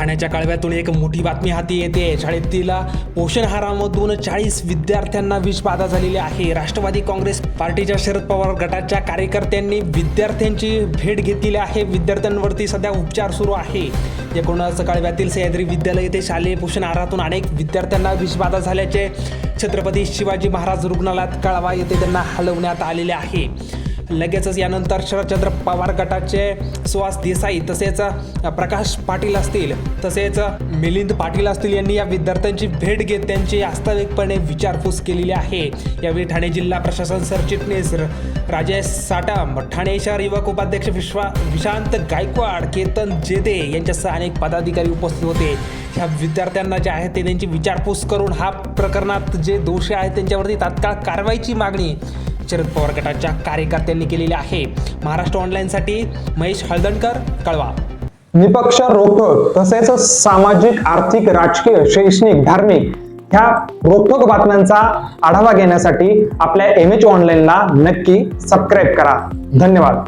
ठाण्याच्या कळव्यातून एक मोठी बातमी हाती येते. शाळेतील पोषण आहारामधून चाळीस विद्यार्थ्यांना विषबाधा झालेली आहे. राष्ट्रवादी काँग्रेस पार्टीच्या शरद पवार गटाच्या कार्यकर्त्यांनी विद्यार्थ्यांची भेट घेतलेली आहे. विद्यार्थ्यांवरती सध्या उपचार सुरू आहे. एकूणच कळव्यातील सह्याद्री विद्यालय येथे शालेय पोषण आहारातून अनेक विद्यार्थ्यांना विषबाधा झाल्याचे छत्रपती शिवाजी महाराज रुग्णालयात कळवा येथे त्यांना हलवण्यात आलेले आहे. लगेचच यानंतर शरदचंद्र पवार गटाचे सुहास देसाई तसेच प्रकाश पाटील असतील तसेच मिलिंद पाटील असतील यांनी या विद्यार्थ्यांची भेट घेत त्यांची वास्तविकपणे विचारपूस केलेली आहे. यावेळी ठाणे जिल्हा प्रशासन सरचिटणीस राजेश साटम ठाणे शहर युवक उपाध्यक्ष विश्वा विशांत गायकवाड केतन जेदे यांच्यासह अनेक पदाधिकारी उपस्थित होते. ह्या विद्यार्थ्यांना जे आहे ते त्यांची विचारपूस करून हा प्रकरणात जे दोषी आहेत त्यांच्यावरती तात्काळ कारवाईची मागणी शरद पवार गटाच्या कार्यकर्त्यांनी केलेली आहे. महाराष्ट्र ऑनलाईनसाठी महेश हळदणकर कळवा. निपक्ष रोखक तसेच सामाजिक आर्थिक राजकीय शैक्षणिक धार्मिक ह्या रोखक बातम्यांचा आढावा घेण्यासाठी आपल्या एम एच ऑनलाईनला नक्की सबस्क्राईब करा. धन्यवाद.